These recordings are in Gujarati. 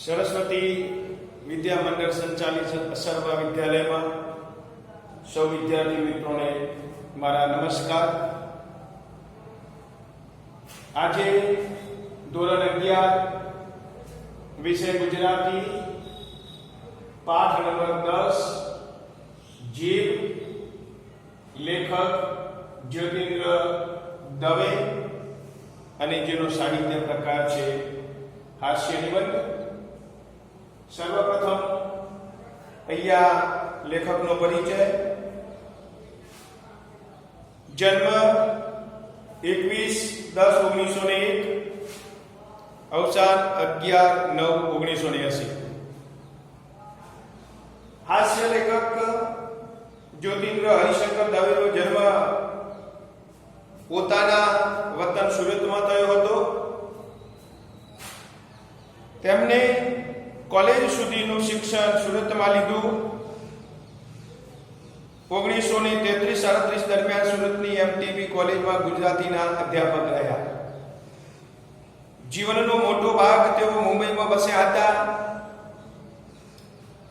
સરસ્વતી વિદ્યા મંડળ સંચાલિત અસરવા વિદ્યાલયમાં. સૌ વિદ્યાર્થી મિત્રોને મારા નમસ્કાર. આજે ધોરણ અગિયાર, વિષય ગુજરાતી, પાઠ નંબર દસ, જીવ, લેખક જ્યોતિન્દ્ર દવે અને જેનો સાહિત્ય પ્રકાર છે હાસ્ય નિબંધ. સર્વપ્રથમ અહીંયા લેખકનો પરિચય. જન્મ એકવીસ દસ ઓગણીસો ને એક, અવસાન અગિયાર નવ ઓગણીસો ને એસી. હાસ્ય લેખક જ્યોતિન્દ્ર હરિશંકર દવેનો જન્મ પોતાના વતન સુરતમાં થયો હતો. તેમને કોલેજ સુધીનું શિક્ષણ સુરતમાં લીધું. ઓગણીસો ને તેત્રીસ સાડત્રીસ દરમિયાન સુરતની એમટીબી કોલેજમાં ગુજરાતીના અધ્યાપક રહ્યા. જીવનનો મોટો ભાગ તેઓ મુંબઈમાં બસ્યા હતા.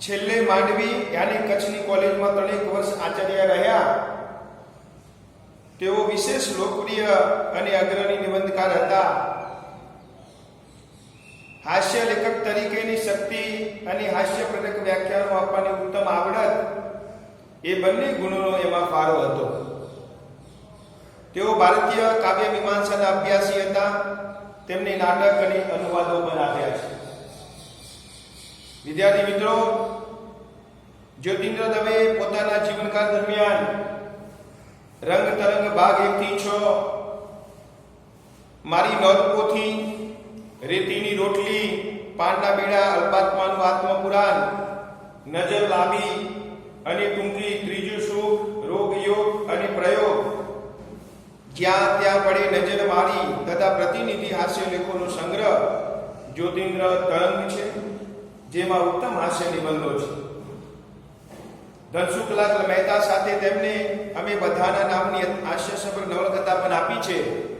છેલ્લે માંડવી યાની કચ્છની કોલેજમાં ત્રણેક વર્ષ આચાર્ય રહ્યા. તેઓ વિશેષ લોકપ્રિય અને અગ્રણી નિબંધકાર હતા. હાસ્ય લેખક તરીકેની શક્તિ અને હાસ્યપ્રદક વ્યાખ્યાનો આપવાની ઉત્તમ આવડત એ બંને ગુણોનો એમાં ફાળો હતો. તેઓ ભારતીય કાવ્ય મીમાંસાના અભ્યાસી હતા. તેમને નાટક અને અનુવાદો પણ આપ્યા છે. વિદ્યાર્થી મિત્રો, જ્યોતિન્દ્ર દવે પોતાના જીવનકાળ દરમિયાન રંગ તરંગ ભાગ એક થી છ મારી નોંધપોથી રેતીની રોટલી પાનના બીડા, અલ્પાત્માનું આત્મપુરાણ, નજર લાંબી અને ટૂંકી ત્રીજું સુખ, રોગ યોગ અને પ્રયોગ. જ્યાં ત્યાં પડે નજર મારી તથા પ્રતિનિધિ હાસ્ય લેખોનો સંગ્રહ, જ્યોતિન્દ્ર તરંગ છે, જેમાં ઉત્તમ હાસ્ય નિબંધો છે. ધનસુખલાલ મહેતા સાથે તેમને અમે બધાના નામની હાસ્યસભર નવલકથા પણ આપી છે.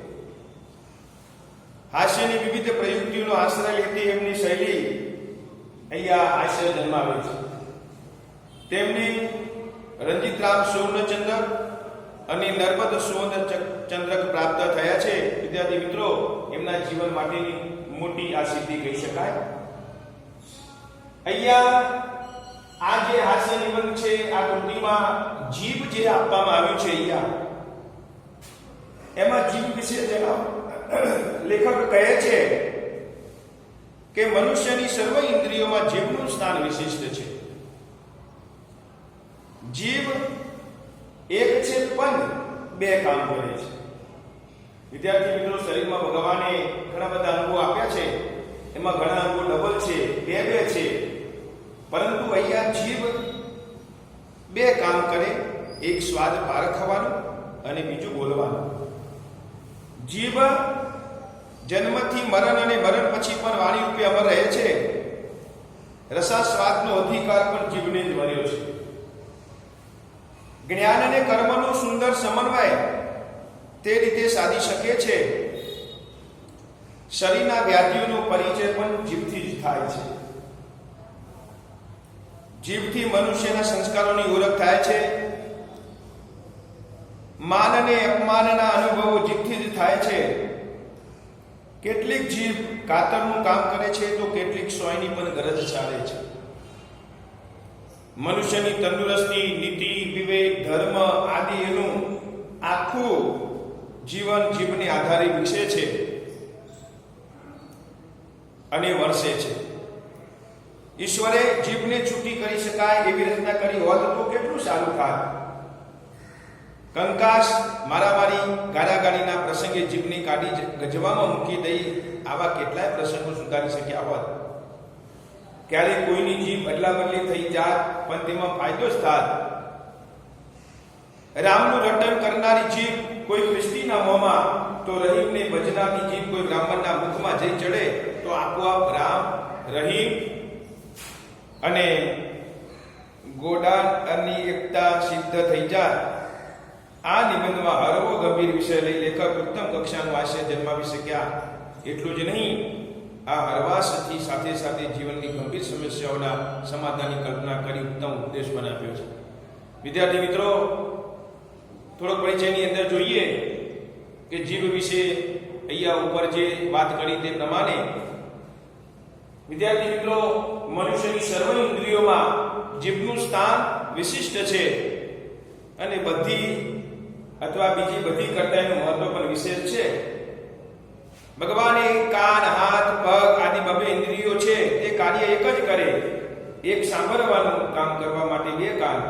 હાસ્યની વિવિધ પ્રયુક્તિઓનો આશ્રય લેતી એમની શૈલી અહીંયા હાસ્ય જન્માવે છે. તેમની રંજીતરામ સુવર્ણચંદ્રક અને નર્મદ સુવર્ણ ચંદ્રક પ્રાપ્ત થયા છે. વિદ્યાર્થી મિત્રો, એમના જીવન માટેની મોટી આ સિદ્ધિ કહી શકાય. અહીંયા આ જે હાસ્ય નિબંધ છે, આ કૃતિમાં જીભ જે આપવામાં આવ્યું છે અહીંયા, એમાં જીભ વિશે જણાવ. લેખક કહે છે કે મનુષ્યની સર્વ ઇન્દ્રિયોમાં જીભનું સ્થાન વિશિષ્ટ છે. જીભ એક છે પણ બે કામ કરે છે. વિદ્યાર્થી મિત્રો, શરીરમાં ભગવાને ઘણા બધા અંગો આપ્યા છે. એમાં ઘણા અંગો ડબલ છે, બે બે છે. પરંતુ અહીંયા જીભ બે કામ કરે, એક સ્વાદ પારખવાનો અને બીજું બોલવાનું. જીભ જન્મથી મરણ અને મરણ પછી પણ વાણી રૂપે અમર રહે છે. રસાસ્વાદનો અધિકાર પણ જીવને જ મળ્યો છે. જ્ઞાન અને કર્મનો સુંદર સમન્વય તે રીતે સાધી શકે છે. શરીરના વ્યાધિઓનો પરિચય પણ જીભથી જ થાય છે. જીભથી મનુષ્યના સંસ્કારોની ઓળખ થાય છે. માન અને અપમાનના અનુભવો જીભથી જ થાય છે. કેટલીક જીભ કાતરનું કામ કરે છે તો કેટલીક સોયની પણ ગરજ ચાલે છે. મનુષ્યની તંદુરસ્તી, નીતિ, વિવેક, ધર્મ આદિ એનું આખું જીવન જીભને આધારે વિકસે છે અને વર્ષે છે. ઈશ્વરે જીભને છૂટી કરી શકાય એવી રચના કરી હોત તો કેટલું સારું થાય કંકાસ મારામારી ગાળાગાળીના પ્રસંગે જીભની કાઢી ગજવામાં મૂકી દઈ આવા કેટલાય પ્રસંગો સુધારી શક્યા હોત. ક્યારેક કોઈની જીભ અદલા બદલી થઈ જાત, પણ તેમાં ફાયદો જ થાત. રામનું રટન કરનારી જીભ કોઈ ખ્રિસ્તીના મોંમાં, તો રહીમને ભજનારની જીભ કોઈ બ્રાહ્મણના મુખમાં જઈ ચડે, તો આપોઆપ રામ, રહીમ અને ગોડાની એકતા સિદ્ધ થઈ જાય આ નિબંધમાં હળવો ગંભીર વિષય લઈ લેખક ઉત્તમ કક્ષાનું આશય જન્માવી શક્યા. એટલું જ નહીં, આ હળવાશથી સાથે સાથે જીવનની ગંભીર સમસ્યાઓના સમાધાનની કલ્પના કરી ઉત્તમ ઉપદેશ બનાવ્યો છે. વિદ્યાર્થી મિત્રો, થોડોક પરિચયની અંદર જોઈએ કે જીવ વિશે અહીંયા ઉપર જે વાત કરી તે પ્રમાણે વિદ્યાર્થી મિત્રો, મનુષ્યની સર્વ ઇન્દ્રિયોમાં જીભનું સ્થાન વિશિષ્ટ છે અને બધી અથવા બીજી બધી કરતા એનું મહત્વ પણ વિશેષ છે. ભગવાને કાન, હાથ, પગ આદિ બબે ઇન્દ્રિયો છે, તે કાર્ય એક જ કરે. એક સાંભળવાનું કામ કરવા માટે બે કાન,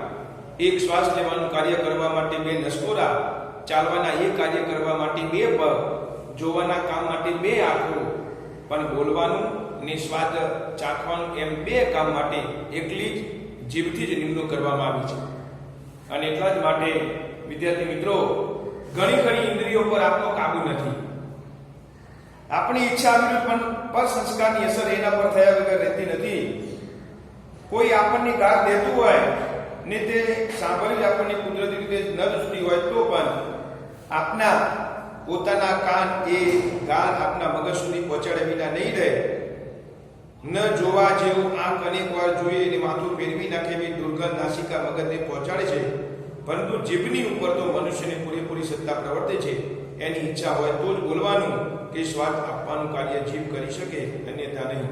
એક શ્વાસ લેવાનું કાર્ય કરવા માટે બે નસકોરા, ચાલવાના એ કાર્ય કરવા માટે બે પગ, જોવાના કામ માટે બે આંખો, પણ બોલવાનું ને સ્વાદ ચાખવાનું એમ બે કામ માટે એકલી જ જીભથી જ નિમણૂક કરવામાં આવી છે. અને એટલા જ માટે વિદ્યાર્થી મિત્રો, ઘણી ઘણી ઇન્દ્રિયો પર આપનો કાબુ નથી. આપણી ઈચ્છા વિરુદ્ધ પણ પર સંસ્કારની અસર એના પર થયા વગર રહેતી નથી. કોઈ આપણને ગાળ દેતું હોય ને તે સાંભળી આપણને કુદરતી રીતે ન દુસતી હોય તો પણ આપના પોતાના કાન એ ગાળ આપના મગજ સુધી પહોંચાડે વિના નહીં રહે. ન જોવા જેવું આંખ અનેક વાર જોઈએ ને માથું ફેરવી નાખે એવી દુર્ગંધ નાસિકા મગજને પહોંચાડે છે. પરંતુ જીભની ઉપર તો મનુષ્યની પૂરેપૂરી સત્તા પ્રવર્તે છે. એની ઈચ્છા હોય તો જ બોલવાનું કે સ્વાદ આપવાનું કાર્ય જીભ કરી શકે, અન્યથા નહીં.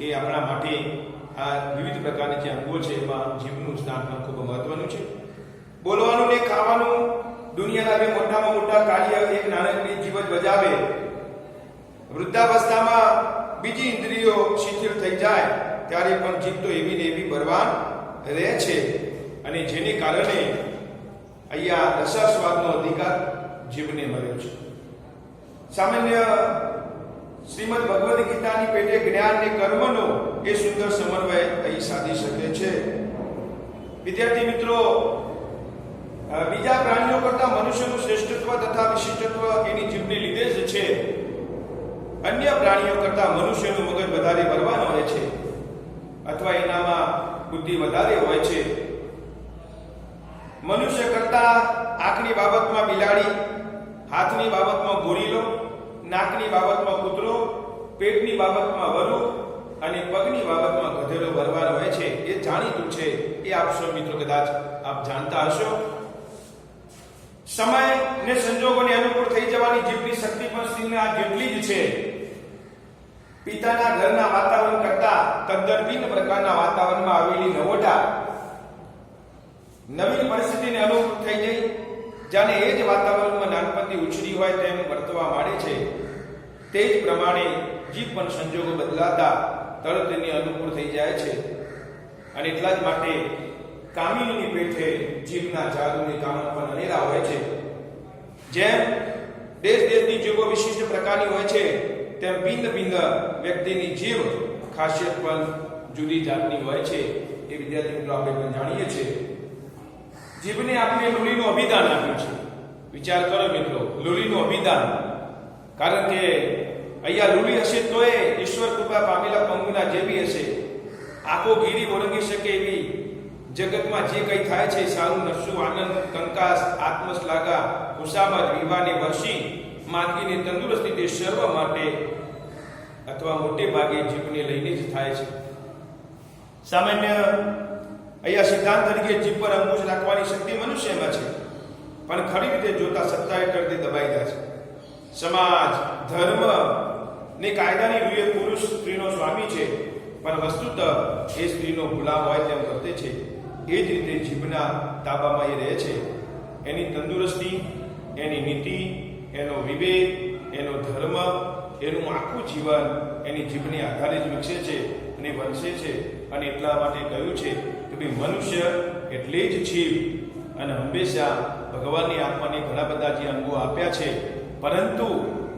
એ આપણા માટે આ વિવિધ પ્રકારની જે અંગો છે, એમાં જીભનું સ્નાન પણ ખૂબ મહત્વનું છે. બોલવાનું ને ખાવાનું દુનિયાના બે મોટામાં મોટા કાર્ય એક નાનકડી જીવ જ બજાવે. વૃદ્ધાવસ્થામાં બીજી ઇન્દ્રિયો શિથિલ થઈ જાય, ત્યારે પણ જીભ તો એવી ને એવી બરવાન રહે છે. અને જેને કારણે અહીંયા રસાસ્વાદનો અધિકાર જીભને મળ્યો છે. સામાન્ય શ્રીમદ ભગવદ્ ગીતાની પેટે જ્ઞાન અને કર્મનો એ સુંદર સમન્વય અહીં સાધી શકે છે. વિદ્યાર્થી મિત્રો બીજા પ્રાણીઓ કરતા મનુષ્યનું શ્રેષ્ઠત્વ તથા વિશિષ્ટત્વ એની જીભને લીધે જ છે. અન્ય પ્રાણીઓ કરતા મનુષ્યનું મગજ વધારે ભરવાનું હોય છે અથવા એનામાં બુદ્ધિ વધારે હોય છે. મનુષ્ય કરતા આંખની બાબતમાં બિલાડી, હાથની બાબતમાં ગોરીલો, નાકની બાબતમાં કૂતરો, પેટની બાબતમાં વરુ અને પગની બાબતમાં ગધેડો ભરવાનો હોય છે એ જાણીતું છે. એ આપ સૌ મિત્રો કદાચ આપ જાણતા હશો. સમય ને સંજોગોને અનુકૂળ થઈ જવાની જીભની શક્તિ પણ સ્ત્રીને આ જેટલી જ છે. પિતાના ઘરના વાતાવરણ કરતા તદ્દન ભિન્ન પ્રકારના વાતાવરણમાં આવેલી નવોટા નવીન પરિસ્થિતિને અનુકૂળ થઈ જઈ જાણે એ જ વાતાવરણમાં નાનપણથી ઉછરી હોય તેમ વર્તવા માંડે છે. તે જ પ્રમાણે જીભ પણ સંજોગો બદલાતા તરત એને અનુકૂળ થઈ જાય છે. અને એટલા જ માટે કામિનીની પેઠે જીભના જાદુની કામો પણ અનેરા હોય છે. જેમ દેશ દેશની જીભો વિશિષ્ટ પ્રકારની હોય છે, તેમ ભિન્ન ભિન્ન વ્યક્તિની જીભ ખાસિયત પણ જુદી જાતની હોય છે. એ વિદ્યાર્થી મિત્રો આપણે પણ જાણીએ છીએ. જીભને આપણે લોહીનું અભિદાન આપ્યું છે. વિચાર કરો મિત્રો લોહીનું અભિદાન. કારણ કે અહીંયા લોહી હશે તો એ ઈશ્વર કૃપા પામેલા પંગુના જેવી હશે, આખો ગીરી ઓળંગી શકે એવી જગતમાં જે કંઈ થાય છે, સારું, નરસું, આનંદ, કંકાસ આત્મશ્લાઘા ખુશામત વિવાને વર્ષી માંદગીને તંદુરસ્તી તે સર્વ માટે અથવા મોટે ભાગે જીભને લઈને જ થાય છે. સામાન્ય અહીંયા સિદ્ધાંત તરીકે જીભ પર અંકુશ રાખવાની શક્તિ મનુષ્યમાં છે. પણ ખરી રીતે જોતા સત્તા હેઠળ તે દબાઈ જાય છે. સમાજ, ધર્મ ને કાયદાની રૂએ પુરુષ સ્ત્રીનો સ્વામી છે, પણ વસ્તુત એ સ્ત્રીનો ગુલામ હોય તેમ વર્તે છે. એ જ રીતે જીભના તાબામાં એ રહે છે. એની તંદુરસ્તી, એની નીતિ, એનો વિવેક, એનો ધર્મ, એનું આખું જીવન એની જીભને આધારે જ વિકસે છે અને વંશે છે અને એટલા માટે કહ્યું છે કે ભાઈ મનુષ્ય એટલે જ જીવ અને હંમેશા ભગવાનની આત્માને ઘણા બધા જે અંગો આપ્યા છે પરંતુ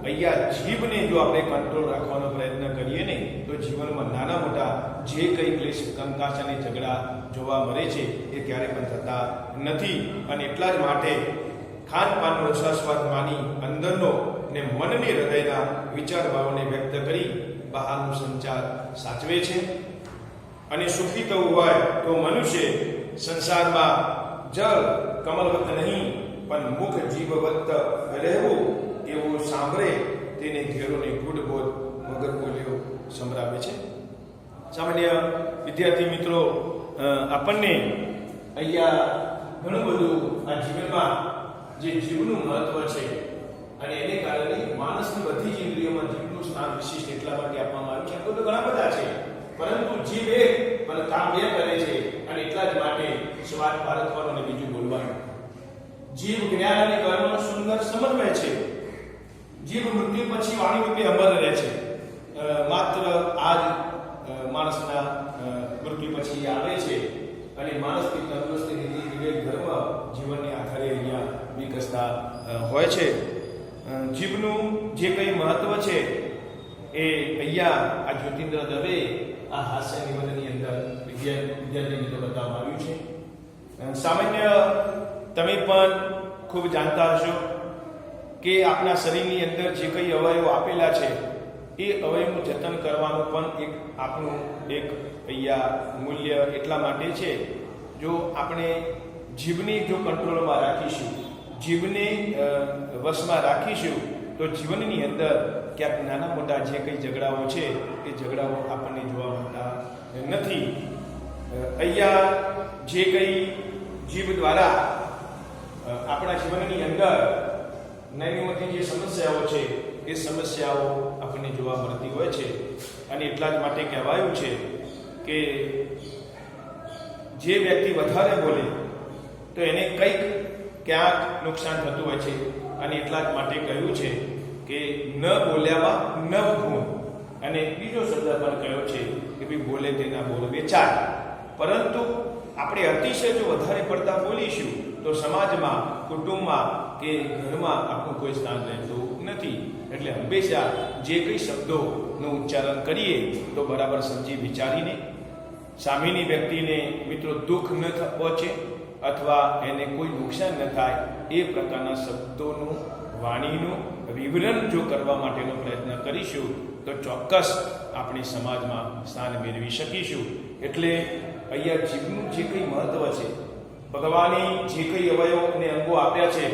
અહીંયા જીભને જો આપણે કંટ્રોલ રાખવાનો પ્રયત્ન કરીએ ને તો જીવનમાં નાના મોટા જે કંઈ ક્લેશ કંકાશ અને ઝઘડા જોવા મળે છે, એ ક્યારે પણ થતા નથી. અને એટલા જ માટે ખાનપાનનો રસાસ્વાદ માની અંદરનો ને મનની હૃદયના વિચાર ભાવોને વ્યક્ત કરી બહારનો સંચાર સાચવે છે. અને સુખી થવું હોય તો મનુષ્ય સંસારમાં જળ, કમલવત નહીં, પણ મુખ જીવવત રહેવું એવું સાંભળે તેને ઘેરો ને ગુડ બોધ મગર બોલ્યો સંભળાવે છે. સામાન્ય વિદ્યાર્થી મિત્રો આપણને અહીંયા ઘણું બધું આ જીવનમાં જે જીવનું મહત્વ છે અને એને કારણે માણસની બધી જ ઇન્દ્રિયોમાં જીવનું સ્થાન વિશિષ્ટ એટલા માટે આપવામાં આવ્યું છે. તો ઘણા બધા છે. પરંતુ જીવ એક પણ કામ બે કરે છે અને એટલા જ માટે સ્વાદ પારખવાનો અને બીજું બોલવાનું. જીવ જ્ઞાન અને કર્મનો સુંદર સમન્વય છે. જીવ મૃત્યુ પછી વાણી રૂપે અમર રહે છે. માત્ર આ જ માણસના મૃત્યુ પછી આવે છે અને માણસની તંદુરસ્તી નીતિ વિવેક ધર્મ જીવનને આધારે અહીંયા વિકસતા હોય છે. જીવનું જે કંઈ મહત્વ છે એ અહીંયા આ જ્યોતિન્દ્ર દવે આ હાસ્ય નિબંધની અંદર વિદ્યા વિદ્યાર્થી મિત્રો બતાવવામાં આવ્યું છે. સામાન્ય તમે પણ ખૂબ જાણતા હશો કે આપણા શરીરની અંદર જે કંઈ અવયવો આપેલા છે, એ અવયવનું જતન કરવાનું પણ એક આપણું એક અહીંયા મૂલ્ય એટલા માટે છે, જો આપણે જીભને જો કંટ્રોલમાં રાખીશું, જીભને વશમાં રાખીશું તો જીવનની અંદર ક્યાંક નાના મોટા જે કંઈ ઝઘડાઓ છે, એ ઝઘડાઓ આપણને જોવા મળતા નથી. અહીંયા જે કંઈ જીભ દ્વારા આપણા જીવનની અંદર નાની મોટી જે સમસ્યાઓ છે, એ સમસ્યાઓ આપણને જોવા મળતી હોય છે. અને એટલા જ માટે કહેવાયું છે કે જે વ્યક્તિ વધારે બોલે, તો એને કંઈક ક્યાંક નુકસાન થતું હોય છે અને એટલા જ માટે કહ્યું છે કે ન બોલ્યામાં નવ ગુણ અને બીજો શબ્દ પણ કહ્યો છે કે ભાઈ બોલે તેના બોલ ચાર. પરંતુ આપણે અતિશય જો વધારે પડતા બોલીશું તો સમાજમાં, કુટુંબમાં કે ઘરમાં આપણું કોઈ સ્થાન રહેતું નથી. એટલે હંમેશા જે કંઈ શબ્દોનું ઉચ્ચારણ કરીએ તો બરાબર સમજી વિચારીને, સામેની વ્યક્તિને મિત્રો દુઃખ ન પહોંચે અથવા એને કોઈ નુકસાન ન થાય, એ પ્રકારના શબ્દોનું, વાણીનું વિવરણ જો કરવા માટેનો પ્રયત્ન કરીશું, તો ચોક્કસ આપણે સમાજમાં સ્થાન મેળવી શકીશું. એટલે અહીંયા જીવનું જે કંઈ મહત્વ છે, ભગવાને જે કંઈ અવયવ અને અંગો આપ્યા છે,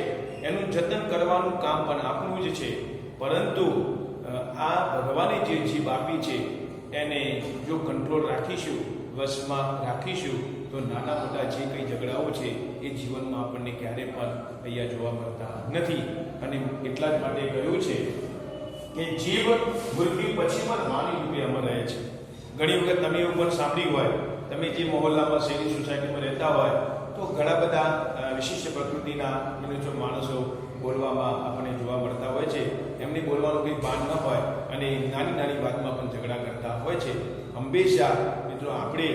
એનું જતન કરવાનું કામ પણ આપણું જ છે. પરંતુ આ ભગવાને જે જીભ આપી છે, એને જો કંટ્રોલ રાખીશું, વશમાં રાખીશું તો નાના મોટા જે કંઈ ઝઘડાઓ છે, એ જીવનમાં આપણને ક્યારે પણ અહીંયા જોવા મળતા નથી. અને એટલા જ માટે કહ્યું છે કે જીવ મૃત્યુ પછી પણ વાણી રૂપે અમર રહે છે. ઘણી વખત તમે એવું પણ સાંભળ્યું હોય, તમે જે મહોલ્લામાં શહેરી સોસાયટીમાં રહેતા હોય, તો ઘણા બધા વિશિષ્ટ પ્રકૃતિના મનુષ્ય માણસો બોલવામાં આપણને જોવા મળતા હોય છે. એમને બોલવાનું કંઈ ભાન ન હોય અને નાની નાની વાતમાં પણ ઝઘડા કરતા હોય છે. હંમેશા મિત્રો, આપણે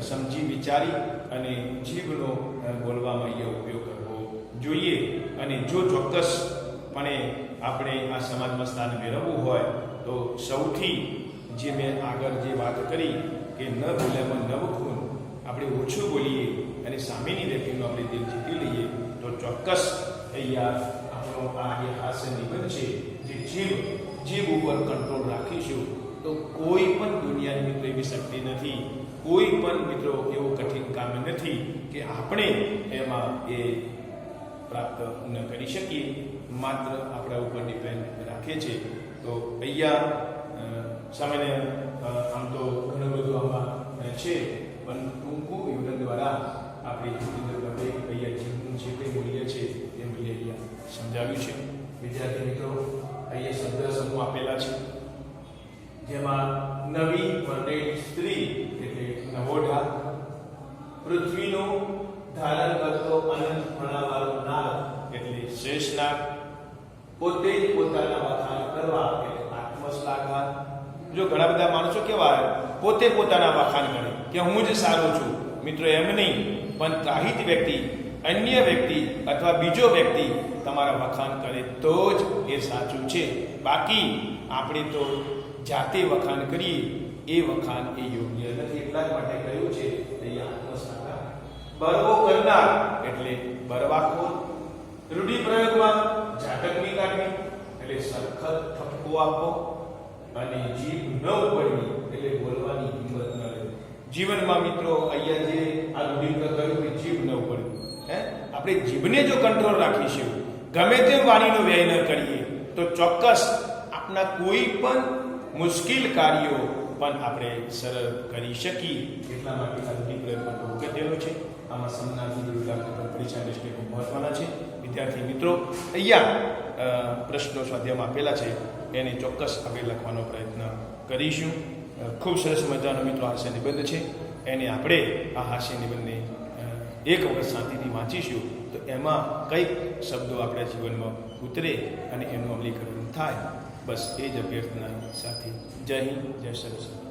સમજી વિચારી અને જીભનો બોલવામાં એ ઉપયોગ કરવો જોઈએ. અને જો ચોક્કસપણે આપણે આ સમાજમાં સ્થાન મેળવવું હોય, તો સૌથી જે મેં આગળ જે વાત કરી કે ન બોલ્યામાં નવ ખૂન આપણે ઓછું બોલીએ અને સામેની વ્યક્તિનું આપણે દિલ જીતી લઈએ, તો ચોક્કસ અહીંયા આપણો આ જે હાસ્ય નિબંધ છે, જે જીભ જીભ ઉપર કંટ્રોલ રાખીશું, તો કોઈ પણ દુનિયાની મિત્રો એવી શક્તિ નથી. કોઈ પણ મિત્રો એવું કઠિન કામ નથી કે આપણે એમાં એ પ્રાપ્ત ન કરી શકીએ. માત્ર આપણા ઉપર ડિપેન્ડ રાખે છે. તો અહીંયા સામાન્ય આમ તો ઘણું બધું આમાં છે. પણ ટૂંકું વિવરણ દ્વારા આપણે જીવનભાઈ અહીંયા જીવનું જે કંઈ મૂલ્ય છે તે મૂલ્ય અહીંયા સમજાવ્યું છે. વિદ્યાર્થી મિત્રો, અહીંયા શબ્દ સમૂહ આપેલા છે. જેમાં નવી પરણેલી સ્ત્રી એટલે નવોઢા પૃથ્વીનું ધારણ કરતો અનંત ભણાવાળો નાગ એટલે શેષનાગ, પોતે જ પોતાના વખાણ કરવા એટલે આત્મશ્લાઘાત. જો ઘણા બધા માણસો કેવા પોતે પોતાના વખાણ કરે કે હું જ સારો છું. મિત્રો, એમ નહીં, પણ ત્રાહિત વ્યક્તિ, અન્ય વ્યક્તિ અથવા બીજો વ્યક્તિ તમારા વખાણ કરે તો જ એ સાચું છે. બાકી, આપણે તો જાતે વખાણ કરીએ એ વખાણ એ યોગ્ય નથી. એટલા માટે કહ્યું છે અહીંયા આત્મશ્લાઘા બરવો કરનાર એટલે બરવાખોર રૂઢિપ્રયોગમાં ઝાટકની કાઢવી એટલે સરખત ઠપકો આપવો અને જીભ ન ઉપડવી એટલે બોલવાની હિંમત ન રહેવી જીવનમાં મિત્રો અહીંયા જે આ રૂઢિપ્રયોગ કહ્યું કે જીભ ન ઉપડવી, હે? આપણે જીભને જો કંટ્રોલ રાખીશું ગમે તેમ વાણીનો વ્યય ન કરીએ, તો ચોક્કસ આપના કોઈ પણ મુશ્કેલ કાર્યો પણ આપણે સરળ કરી શકીએ એટલા માટે આધુનિક પ્રયત્ન બહુ અગત્યનો છે. આમાં સમનાથી વિરુદ્ધાર્થી પણ પરિચય દ્રષ્ટિએ ખૂબ છે. વિદ્યાર્થી મિત્રો, અહીંયા પ્રશ્નો સ્વાધ્યાયમાં આપેલા છે. એને ચોક્કસ આપણે લખવાનો પ્રયત્ન કરીશું. ખૂબ સરસ મજાનો મિત્રો હાસ્ય નિબંધ છે. એને આપણે આ હાસ્ય નિબંધને એક વખત શાંતિથી વાંચીશું તો એમાં કંઈક શબ્દો આપણા જીવનમાં ઉતરે અને એનું અમલીકરણ થાય. બસ એ જ અભ્યર્થના સાથે. જય હિન્દ જય સરસ્વતી.